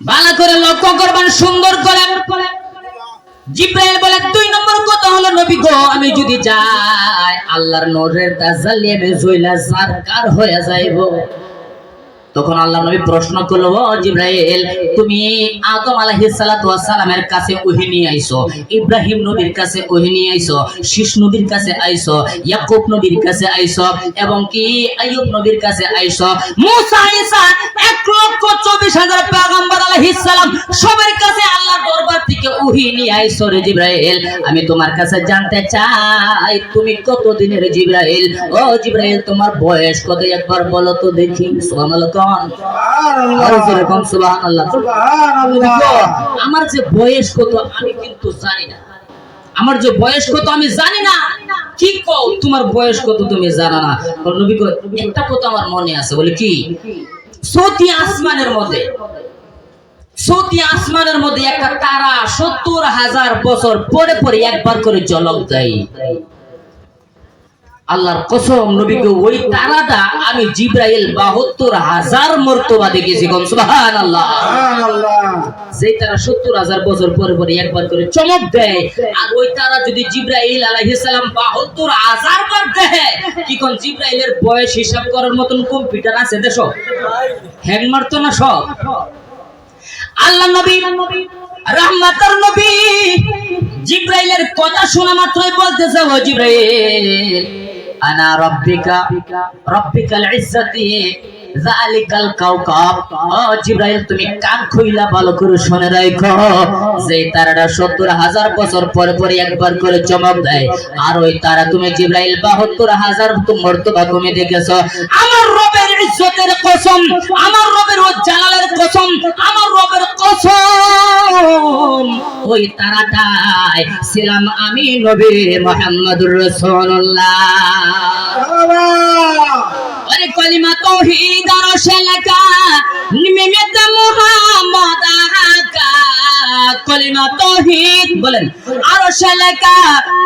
ভালো করে লক্ষ্য করবেন, সুন্দর করে। জিব্রাইল বলে, দুই নম্বর কথা হলো, নবী গো, আমি যদি যাই, আল্লাহর নূরের তাজাল্লি আমি জইলা সরকার হয়ে যাইব। তখন আল্লাহ নবী প্রশ্ন করল জিব্রাইল, তুমি আদম আলাইহিস সালাতু ওয়াস সালামের কাছে ওহি নিয়ে আইছো ইব্রাহিম নবীর কাছে ওহি নিয়ে আইছো শীষ নবীর কাছে আইসো, ইয়াকুব নবীর কাছে আইছো এবং কি আইয়ুব নবীর কাছে আইসো, মুসা, ঈসা, এক লক্ষ চব্বিশ হাজার পয়গম্বর আলাইহিস সালাম সবার কাছে থেকে ওহী নিয়ে আইছো রে জিব্রাইল আমি তোমার কাছে জানতে চাই তুমি কত দিনের জিব্রাইল? ও জিব্রাইল তোমার বয়স কত একবার বলো তো দেখি। সুবহানাল্লাহ কোন? আরও যেরকম সুবহানাল্লাহ। আমার যে বয়স কত আমি কিন্তু জানি না। আমার যে বয়স কত আমি জানি না। কি কও? তোমার বয়স কত তুমি জানো না। নবী কয়, একটা কথা আমার মনে আছে বলে কি? সতি আসমানের মধ্যে। সতি আসমানের মধ্যে একটা তারা সত্তর হাজার বছর পরে পরে একবার করে জলক দেয়। আল্লাহর কসম নবীকে ওই তারাটা আমি জিব্রাইল বাহাত্তর হাজার মর্তবা দেখেছি কম সুবাহান আল্লাহ যেই তারা সত্তর হাজার বছর পরে পরে একবার করে চমক দেয় আর ওই তারা যদি জিব্রাইল আলাইহিস সালাম বাহাত্তর হাজার বার দেয় কি কোন জিব্রাইলের বয়স হিসাব করার মতন কম্পিউটার আছে দেশ হ্যাং মারতো না সব? আল্লাহ নবী, রহমতর নবী। জিব্রাইলের কথা শোনা মাত্রই বলতেছে, ও জিব্রাইল, আনা রব্বিকা, রব্বিকাল ইজ্জতি জালিকাল ও জিব্রাইল তুমি কান খুইলা ভালো করে শুনে রাখো যে তারাটা সত্তর হাজার বছর পরে পরে একবার করে চমক দেয় আর ওই তারা তুমি জিব্রাইল বাহাত্তর হাজার মর্তবা তুমি দেখেছ। আমার রবের ইজ্জতের কসম আমার রবের ও জালালের কসম আমার রবের কসম। ওই তারাটাই ছিলাম আমি নবী মোহাম্মদুর রাসূলুল্লাহ। আরে কলিমা তৌহিদ আর শেলকা নিমিত মুহাম্মদ আকা কলিমা তৌহিদ বলেন। আর শেলকা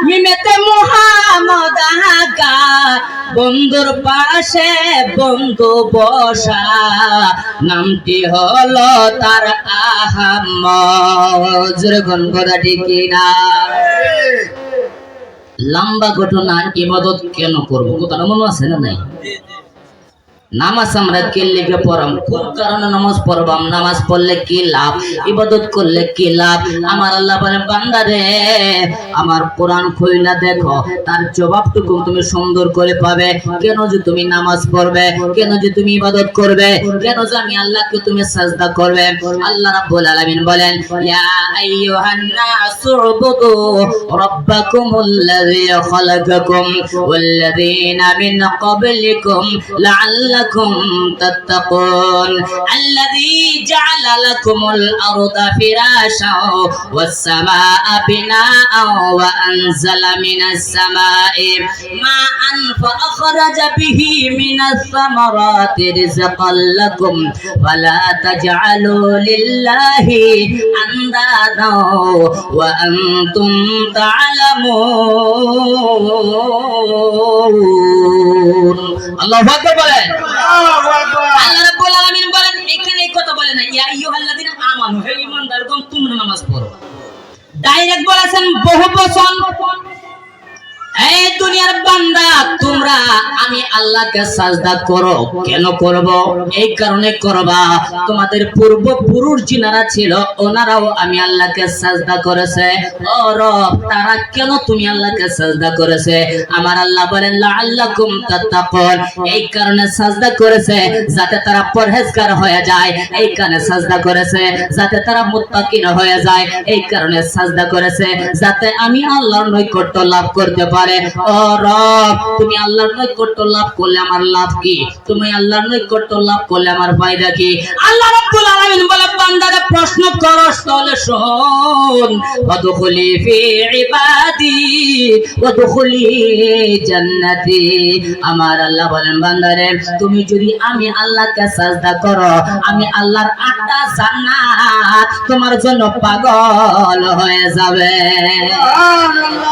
নিমিত মুহাম্মদ আকা বন্ধুর পাশে বন্ধু বসা নামটি হলো তার আহাম্মদ। জোরে গন কথা ঠিক কিনা? লম্বা ঘটনা ইবাদত কেন করব? কথাটা মনে আছে না নাই? নামাজ আমরা কে লেগে পড়াম? কোন কারণে নামাজ পড়বাম। নামাজ পড়লে কি লাভ? ইবাদত করলে কি লাভ? আমার আল্লাহ বলেন বান্দারে আমার কোরআন খুইলা দেখো। তার জবাবটুকু তুমি সুন্দর করে পাবে। কেন যে তুমি নামাজ পড়বে? কেন যে তুমি ইবাদত করবে? কেন যে আমি আল্লাহকে তুমি সাজদা করবে? আল্লাহ রাব্বুল আলামিন বলেন, ইয়া আইয়ুহান নাসু উবুদু রাব্বাকুমুল্লাযী খালাকাকুম ওয়াল্লাযীনা মিন ক্বাবলিকুম لعلكم تتقون الذي جعل لكم الأرض فراشا والسماء بناء وأنزل من السماء ماء فأخرج به من الثمرات رزقا لكم فلا تجعلوا لله أندادا وأنتم تعلمون الله أكبر আল্লাহ রাব্বুল বলেন, এখানে এই কথা বলে না ইয়া আইয়ুহাল্লাযিনা আমানু, হে ঈমানদারগণ, তোমরা নামাজ পড়ো। ডাইরেক্ট বলেছেন, বহু বচন এই কারণে সাজদা করেছে যাতে তারা পরহেজগার হয়ে যায়। এই কারণে সাজদা করেছে যাতে তারা মুত্তাকিন হয়ে যায়। এই কারণে সাজদা করেছে যাতে আমি আল্লাহর নৈকট্য লাভ করতে পারে। ও রব, তুমি আল্লাহর নৈকট্য লাভ করলে আমার লাভ কি? তুমি আল্লাহর নৈকট্য লাভ করলে আমার ফায়দা কি? আল্লাহ রাব্বুল আলামিন বলে, বান্দারে প্রশ্ন করস তাহলে শোন। ওয়াদখুলি ফি ইবাদি, ওয়াদখুলি জান্নাতি। আমার আল্লাহ বলেন, বান্দারে, তুমি যদি আমি আল্লাহকে সাজদা করো, আমি আল্লাহর আটটা জান্নাত তোমার জন্য পাগল হয়ে যাবে। আরও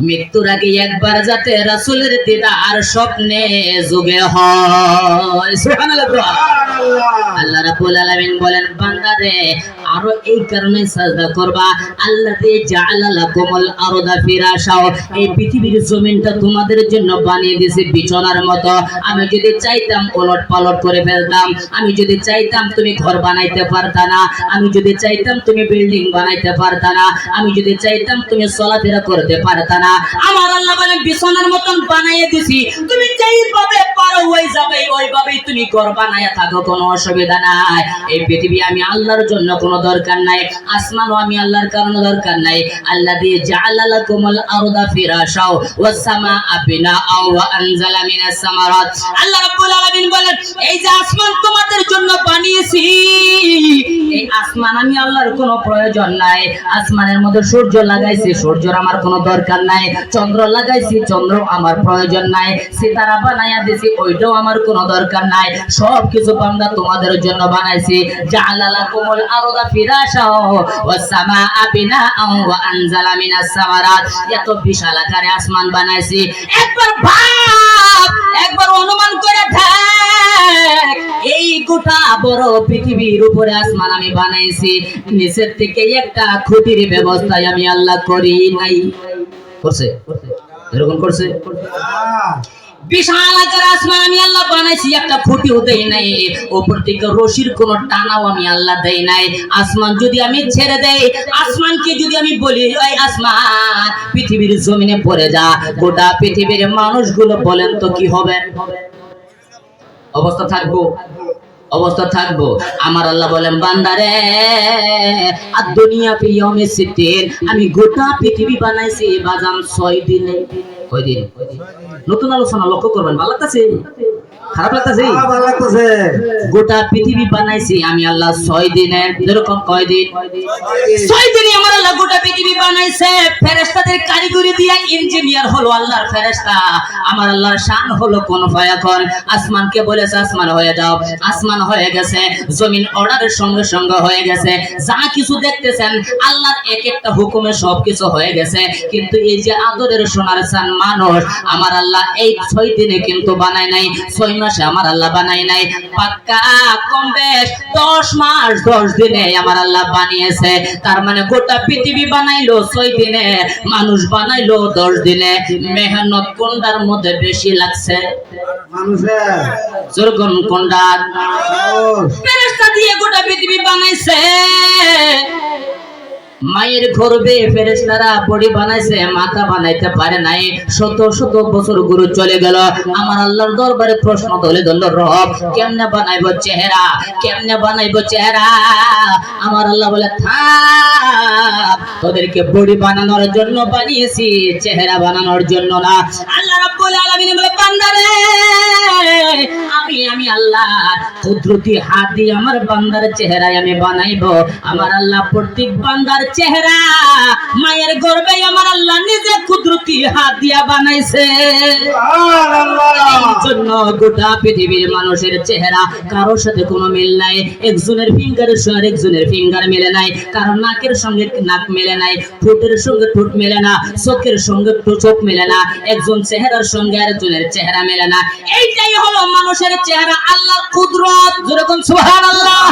মৃত্যুর আগে একবার যাতে রাসুলের দিদার স্বপ্নে যুগে হয়। আল্লাহ রাব্বুল আলামিন বলেন, বান্দারে, আরও এই কারণে সাজদা করবা, আল্লাযী জাআলা লাকুমুল আরদা ফিরাশাও। এই পৃথিবীর জমিনটা তোমাদের জন্য বানিয়ে দিয়েছে বিছানার মতো। আমি যদি চাইতাম ওলট পালট করে ফেলতাম, আমি যদি চাইতাম তুমি ঘর বানাইতে পারতা না, আমি যদি চাইতাম তুমি বিল্ডিং বানাইতে পারতা না, আমি যদি চাইতাম তুমি চলাফেরা করতে পারতা না। আমার আল্লাহ বলেন, বিছানার মতন বানাইয়ে দিছি। তুমি যেইভাবে পারো ওই যাবে ওইভাবেই তুমি ঘর বানাইয়া থাকো। কোনো অসুবিধা নাই। এই পৃথিবী আমি আল্লাহর জন্য কোনো দরকার নাই। আসমানও আমি আল্লাহর কারণে দরকার নাই। আল্লাহ দিয়ে জাআলা লাকুমুল আরদা ফিরাশাও ওয়াস সামাআ বিনাআও ওয়া আনজালা মিনাস সামারাত। আল্লাহ রাব্বুল আলামিন বলেন, এই যে আসমান তোমাদের জন্য বানিয়েছি, এই আসমান আমি আল্লাহর কোনো প্রয়োজন নাই। আসমানের মধ্যে সূর্য লাগাইছি, সূর্যর আমার কোনো দরকার নাই। চন্দ্র লাগাইছি, চন্দ্র আমার প্রয়োজন নাই। সিতারা বানাইয়া দিছি, ওইটাও আমার কোনো দরকার নাই। সব কিছু বান্দা তোমাদের জন্য বানাইছি। জাআলালা কুমুল আরদা ফিরাশাও ওয়াস সামাআ বিনাআও ওয়া আনজালা মিনাস সামারাত। এত বিশাল আকারে আসমান বানাইছি। একবার ভাব, একবার অনুমান করে দেখ, এই গোটা বড় পৃথিবীর উপরে আসমান আমি বানাইছি। নিচের থেকে একটা খুঁটির ব্যবস্থায় আমি আল্লাহ করি নাই। করছে? এরকম করছে? বিশাল আকার আসমান আমি আল্লাহ বানাইছি, একটা খুঁটিও দেই নাই। উপর থেকে রশির কোন টানাও আমি আল্লাহ দেই নাই। আসমান যদি আমি ছেড়ে দেই, আসমানকে যদি আমি বলি, ওই আসমান, পৃথিবীর জমিনে পড়ে যা। গোটা পৃথিবীর মানুষগুলো বলেন তো কি হবে? অবস্থা থাকব? অবস্থা থাকব। আমার আল্লাহ বলেন, বান্দারে, আর দুনিয়া সিদ্দিন, আমি গোটা পৃথিবী বানাইছি বাজাম ছয় দিনে। কয় দিন। নতুন আলোচনা লক্ষ্য করবেন ভালো লাগতেছে? খারাপ লাগতেছে? ভালো লাগতেছে। গোটা পৃথিবী বানাইছি। আমি আল্লাহ ছয় দিনে যেরকম কয় দিন? ছয় দিনে আমার আল্লাহ গোটা পৃথিবী বানাইছে। ফেরেশতাদের কারিগরি দিয়া ইঞ্জিনিয়ার হলো আল্লাহর ফেরেশতা। আমার আল্লাহর শান হলো কোন ফায়াকন আসমানকে বলেছে আসমান হয়ে যাও। আসমান হয়ে গেছে জমিন অর্ডারের সঙ্গে সঙ্গে হয়ে গেছে। যা কিছু দেখতেছেন আল্লাহর এক একটা হুকুমে সব কিছু হয়ে গেছে। কিন্তু এই যে আদরের সোনার চান মানুষ আমার আল্লাহ এই ছয় দিনে কিন্তু বানায় নাই। ছয় মাসে আমার আল্লাহ বানাই নাই। পাক্কা কম বেশ দশ মাস দশ দিনে আমার আল্লাহ বানিয়েছে। তার মানে গোটা পৃথিবী বানাইলো ছয় দিনে মানুষ বানাইলো দশ দিনে। মেহনত কোনটার মধ্যে বেশি লাগছে? কোনটা দিয়ে গোটা পৃথিবী বানাইছে। মায়ের গর্বে ফেরেশতারা বডি বানাইছে, মাথা বানাইতে পারে নাই। শত শত বছর গুরু চলে গেল। আমার আল্লাহর দরবারে প্রশ্ন তুলে ধরল, রব, কেমনে বানাইবো চেহারা? কেমনে বানাইবো চেহারা? আমার আল্লাহ বলে, থাক, তোদেরকে বডি বানানোর জন্য বানিয়েছি, চেহারা বানানোর জন্য না। আল্লাহ রাব্বুল আলামিন বলে, বান্দারে কুদরতি হাত দিয়ে আমার বান্দার চেহারায় আমি বানাইবো। আমার আল্লাহ প্রত্যেক বান্দার চেহারা, মায়ের গর্বে আমার আল্লাহ নিজে কুদরতি হাত দিয়া বানাইছে জন্য গোটা পৃথিবীর মানুষের চেহারা কারোর সাথে কোনো মিল নাই। একজনের ফিঙ্গারের সঙ্গে একজনের ফিঙ্গার মেলে নাই। কারও নাকের সঙ্গে নাক মেলে নাই, ঠোঁটের সঙ্গে ঠোঁট মেলে না, চোখের সঙ্গে চোখ মেলে না, একজন চেহারার সঙ্গে আরেকজনের চেহারা মেলে না। এইটাই হলো মানুষের চেহারা, আল্লাহর কুদরত যেরকম সুবহানাল্লাহ।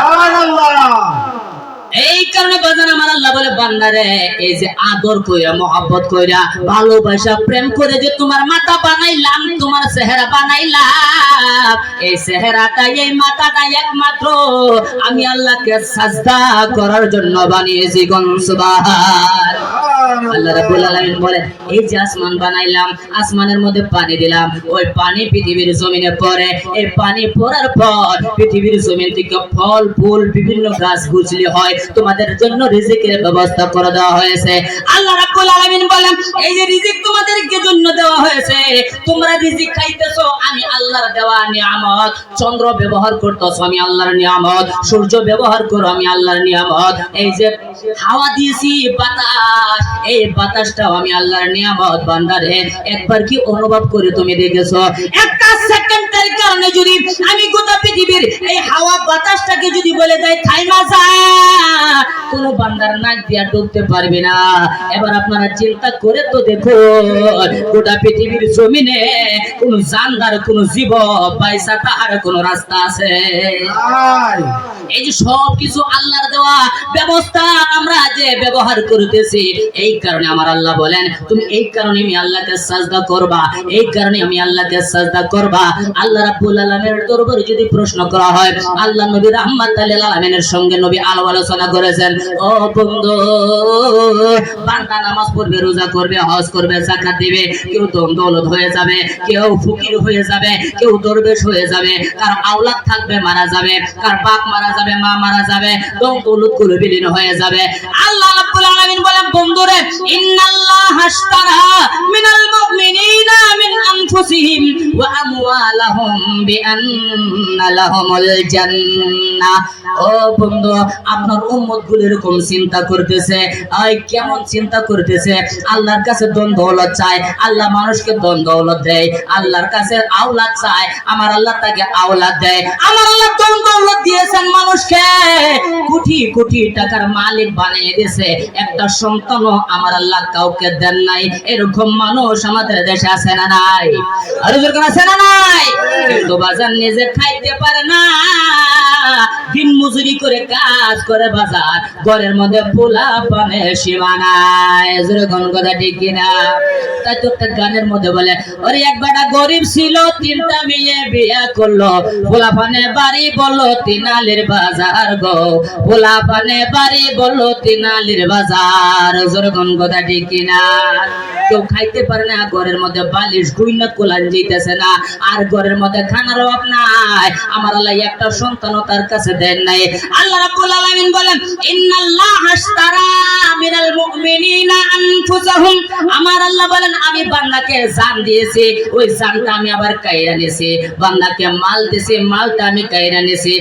এই কারণে বাজান আমার আল্লাহ বলে বান্দারে এই যে আদর কইরা, মহব্বত কইরা, ভালোবাসা, প্রেম করে যে তোমার মাথা বানাইলাম, তোমার চেহারা বানাইলাম, এই চেহারাটা এই মাথাটা একমাত্র আমি আল্লাহকে সাজদা করার জন্য বানিয়েছি গন আল্লাহ রাব্বুল আলামিন বলেন বানাইলাম, আসমানের মধ্যে পানি দিলাম, ওই পানি পৃথিবীর জমিনে পড়ে, এই পানি পড়ার পর পৃথিবীর জমিন থেকে ফল, ফুল, বিভিন্ন গাছ, গুছলি হয়। তোমাদের জন্য রিজিকের ব্যবস্থা করে দেওয়া হয়েছে। আল্লাহ রাব্বুল আলামিন বলেন, এই যে রিজিক তোমাদেরকে জন্য দেওয়া হয়েছে, তোমরা রিজিক খাইতেছো, আমি আল্লাহর দেওয়া নিয়ামত। চন্দ্র ব্যবহার করতেছো, আমি আল্লাহর নিয়ামত। সূর্য ব্যবহার করো, আমি আল্লাহর নিয়ামত। এই যে হাওয়া দিয়েছি, বাতাস, এই বাতাসটাও আমি আল্লাহর নিয়ামত, বান্দারে। একবার কি অনুভব করে তুমি দেখেছ? একটা সেকেন্ডের কারণে যদি আমি গোটা পৃথিবীর এই হাওয়া বাতাসটাকে যদি বলে দেয়, থাইমা যা কোন বান্দার নাক দিয়া ডুবতে পারবে না। এবার আপনারা চিন্তা করে তো দেখো গোটা পৃথিবীর জমিনে কোন জানদার কোন জীব পয়সা তাহার কোন রাস্তা আছে। এই যে সব কিছু আল্লাহর দেওয়া ব্যবস্থা আমরা যে ব্যবহার করতেছি এই কারণে আমার আল্লাহ বলেন তুমি এই কারণে আমি আল্লাহকে সাজদা করবা এই কারণে আমি আল্লাহকে সাজদা করবা। আল্লাহ রাব্বুল আলামিনের দরবারে যদি প্রশ্ন করা হয় আল্লাহ নবী রাহমাতুল আলামিনের সঙ্গে নবী আলো আলোচনা করেছেন ও বন্ধু। বান্দা নামাজ পড়বে, রোজা করবে, হজ করবে, যাকাত দিবে, কেউ দম দৌলত হয়ে যাবে, কেউ ফকির হয়ে যাবে, কেউ দরবেশ হয়ে যাবে, কার আওলাদ থাকবে, মারা যাবে, কার বাপ মারা যাবে, মা মারা যাবে, দম দৌলতগুলো বিলীন হয়ে যাবে। আল্লাহ রাব্বুল আলামিন বলেন, বন্ধুরে, ইন্নাল্লাহ হাশতারা মিনাল মুমিনিনা মিন আনফুসিহিম ওয়া আমওয়ালাহুম বিআন্না লাহুমুল জান্নাহ। ও বন্ধু, আপনার উম্মতগুলো এরকম চিন্তা করতেছে। আই কেমন চিন্তা করতেছে? আল্লাহর কাছে দন দৌলত চায়, আল্লাহ মানুষকে দন দৌলত দেয়, আল্লাহর কাছে আওলাদ চায়, আমার আল্লাহ তাকে আওলাদ দেয়। আমার আল্লাহ দন দৌলত দিয়েছেন মানুষকে। কোটি কোটি টাকার মালিক বানিয়ে দিয়েছে। একটা সন্তানও আমার আল্লাহ কাউকে দেন নাই। এরকম মানুষ আমাদের দেশে আছে না নাই? আর আছে না নাই? কিন্তু বাজার নিজে খাইতে পারে না। দিন মজুরি করে কাজ করে বাজার, ঘরের মধ্যে গানের মধ্যে বলে, ওরে গরিব ছিল, তিনটা মেয়ে করল। বাড়ি বলল, তিনালির বাজার গো। বাড়ি বলল, তিনালির বাজার। কথা ঠিক কিনা? কেউ খাইতে পারে না, ঘরের মধ্যে বালিশ কোলান যাইতেছে না। আর ঘরের মধ্যে খানার অভাব নাই। আমার আল্লাহ একটা সন্তানও তার কাছে দেন নাই। আল্লাহ রাব্বুল বলেন, ইন্নাল্লাহ আমার আল্লাহ বলেন, আমি বান্দাকে জান দিয়েছি, ওই জানটা আমি আবার কাইরা নিয়েছি। বান্দাকে মাল দিয়েছি, মালটা আমি কাইরা নিয়েছি।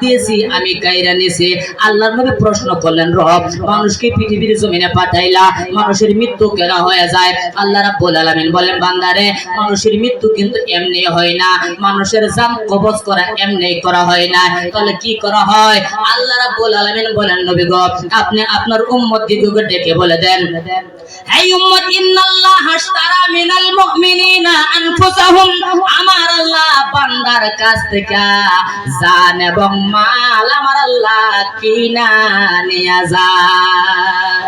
দিয়েছি, আমি কাইরা নিয়েছি। নবী প্রশ্ন করলেন, রব, মানুষকে পৃথিবীর জমিনে পাঠাইলা, মানুষের মৃত্যু কেন হয়ে যায়? আল্লাহ রাব্বুল আলামিন বলেন, বান্দারে, মানুষের মৃত্যু কিন্তু এমনি হয় না। মানুষের জান কবজ করা এমনি করা হয় না। তাহলে কি করা হয়? আল্লাহ রাব্বুল আলামিন বলেন, নবী গো আপনি আপনার উম্মত দিগকে ডেকে বলে দেন উম্মত, ইন্নাল্লাহ মিনাল মুমিনিনা আনফুসাহুম। আমার আল্লাহ বান্দার কাছ থেকে জান এবং মাল আমার আল্লাহ কিনা নিয়ে যায়।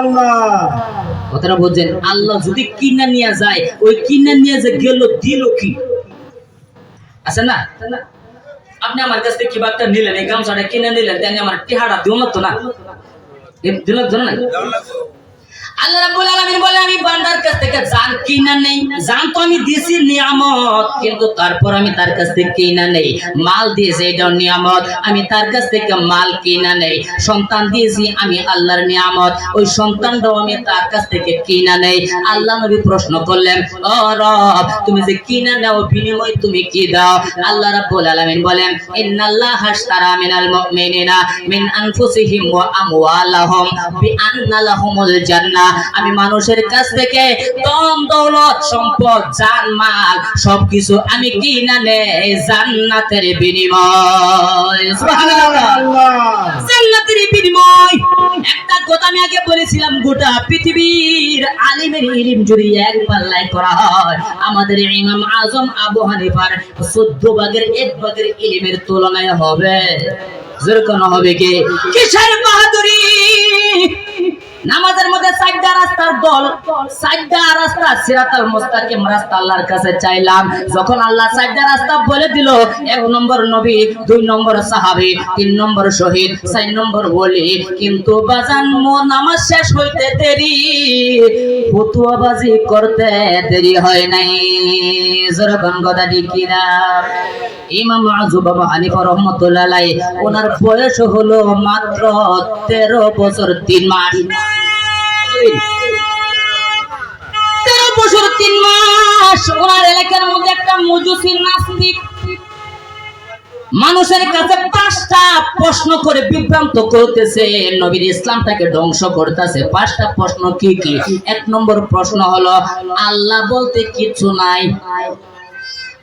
আল্লাহ কথাটা বুঝছেন? আল্লাহ যদি কিনা নিয়ে যায়, ওই কিনা নিয়ে যে গেল দিল কি? আছে না? আপনি আমার কাছ থেকে কিবা একটা নিলেন? এই গামছাটা কিনে নিলেন তাই আমার টিহাটা দিও না তো না? দিল না? আল্লাহ রাব্বুল আলামিন বলে, আমি বান্দার কাছ থেকে জান কিনা নেই। আমি নিয়ামত, কিন্তু তারপর আমি তার কাছ থেকে কিনা নেই। মাল দিয়েছি নিয়ামত। আমি তার কাছ থেকে মাল কিনা নেই। সন্তান দিয়েছি, আমি আল্লাহর নিয়ামত। ওই সন্তানটাও আমি তার কাছ থেকে কিনা নেই। আল্লাহ নবী প্রশ্ন করলেন, ও রব, তুমি যে কিনা নাও, বিনিময় তুমি কি দাও? আল্লাহ রাব্বুল আলামিন বলেন, ইন্নাল্লাহ হাশতারা মিনাল মুমিনিনা মিন আনফুসিহিম ওয়া আমওয়ালাহুম বিআন্না লাহুমুল জান্নাহ। আমি মানুষের কাছ থেকে দম দৌলত সম্পদ জান মাল সবকিছু আমি কিনা নেই জান্নাতের বিনিময়। জান্নাতের বিনিময়। একটা কথা আমি আগে বলেছিলাম গোটা পৃথিবীর আলিমের ইলিম যদি এক পাল্লায় করা হয় আমাদের ইমাম আজম আবু হানিফার চোদ্দ ভাগের এক ভাগের ইলিমের তুলনায় হবে। যেরকম হবে কি? কিসের বাহাদুরি নামাজের মধ্যে সাইডা রাস্তার দল, সাইডা রাস্তা, সিরাতাল মুস্তাকিম রাস্তা আল্লাহর কাছে চাইলাম। যখন আল্লাহ সাইডা রাস্তা বলে দিল, এক নম্বর নবী, দুই নম্বর সাহাবী, তিন নম্বর শহীদ, চার নম্বর বলি কিন্তু বাজান মো নামাজ শেষ হইতে দেরি ফতুয়াবাজি করতে দেরি হয় নাই। যেরকম কথা কিনা? ইমাম আজু বাবা হানিফা রহমতুল্লাহ ওনার বয়স হলো মাত্র তেরো বছর, তিন মাস। মানুষের কাছে পাঁচটা প্রশ্ন করে বিভ্রান্ত করতেছে, নবীর ইসলামটাকে ধ্বংস করতেছে। পাঁচটা প্রশ্ন কি কি? এক নম্বর প্রশ্ন হলো, আল্লাহ বলতে কিছু নাই।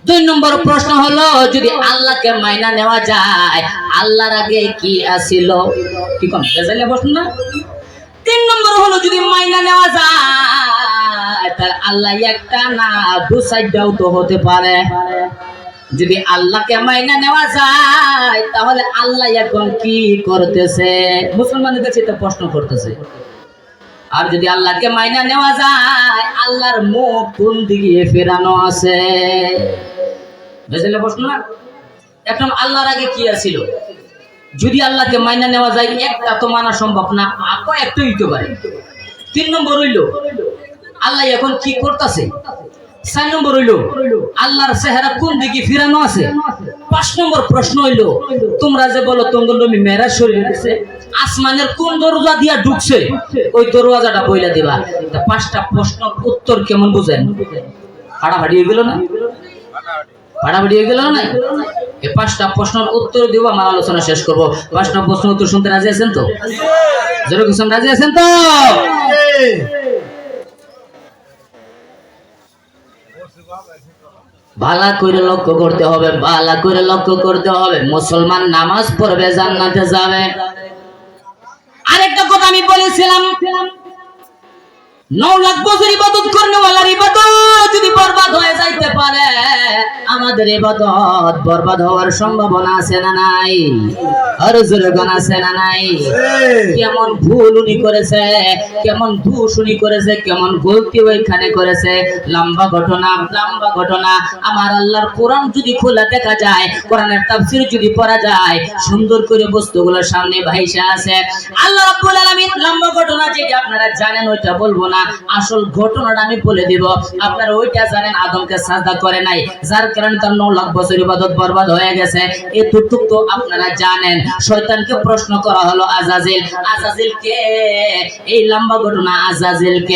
দুই নম্বর প্রশ্ন হলো, যদি আল্লাহকে মাইনা নেওয়া যায়, আল্লাহর আগে কি আসিল কি বেজাইলে প্রশ্ন না? তিন নম্বর হলো যদি মাইনা নেওয়া যায়, তাহলে আল্লাহ একটা না, দু সাইডটাও তো হতে পারে। যদি আল্লাহকে মাইনা নেওয়া যায়, তাহলে আল্লাহ এখন কি করতেছে? মুসলমানদের কাছে এটা প্রশ্ন করতেছে। আর যদি আল্লাহকে মাইনা নেওয়া যায়, আল্লাহর মুখ কোন দিকে ফেরানো আছে? বুঝলে প্রশ্ন না? এখন আল্লাহর আগে কি আছিল? যদি আল্লাহকে মাইনা নেওয়া যায়, একটা তো মানা সম্ভব না আপা একটু হইতে পারে। তিন নম্বর হইল, আল্লাহ এখন কি করতেছে? চার নম্বর হইল, আল্লাহর চেহারা কোন দিকে ফিরানো আছে? পাঁচ নম্বর প্রশ্ন হইল, তোমরা যে বলো তোমার নবী মেরাজ শরীরে দিছে আসমানের কোন দরজা দিয়া ঢুকছে? ওই দরওয়াজাটা বইলা দিবা। পাঁচটা প্রশ্নের উত্তর কেমন বুঝেন? ফাড়াফাড়ি হয়ে গেল না? ফাড়াফাড়ি হয়ে গেল না এই পাঁচটা প্রশ্নের উত্তর দিব, আমার আলোচনা শেষ করব। পাঁচটা প্রশ্ন উত্তর শুনতে রাজি আছেন তো? জোরে কুসুম, রাজি আছেন তো? ভালা করে লক্ষ্য করতে হবে ভালা করে লক্ষ্য করতে হবে। মুসলমান নামাজ পড়বে, জান্নাতে যাবে। আরেকটা কথা আমি বলেছিলাম নৌ লাখ বছর ইবাদত করলে ওয়ালার ইবাদত যদি বরবাদ হয়ে যাইতে পারে আমাদের ইবাদত বরবাদ হওয়ার সম্ভাবনা আছে না নাই? আর জোরগান আছে না নাই? কেমন ভুল উনি করেছে কেমন দোষ উনি করেছে কেমন গলতি ওইখানে করেছে। লম্বা ঘটনা লম্বা ঘটনা। আমার আল্লাহর কোরআন যদি খোলা দেখা যায় কোরআনের তাফসীর যদি পড়া যায় সুন্দর করে বস্তুগুলো সামনে ভাইসা আছে। আল্লাহ রাব্বুল আলামিন লম্বা ঘটনা যেটা আপনারা জানেন ওইটা বলব না। আসল ঘটনাটা আমি বলে দিব। আপনারা ওইটা জানেন, আদমকে সাজদা করে নাই। যার কারণে তার নৌ লাখ বছর ইবাদত বরবাদ হয়ে গেছে। এতটুক তো আপনারা জানেন। শয়তানকে প্রশ্ন করা হলো আজাজিল। আজাজিল কে? এই লম্বা ঘটনা, আজাজিল কে?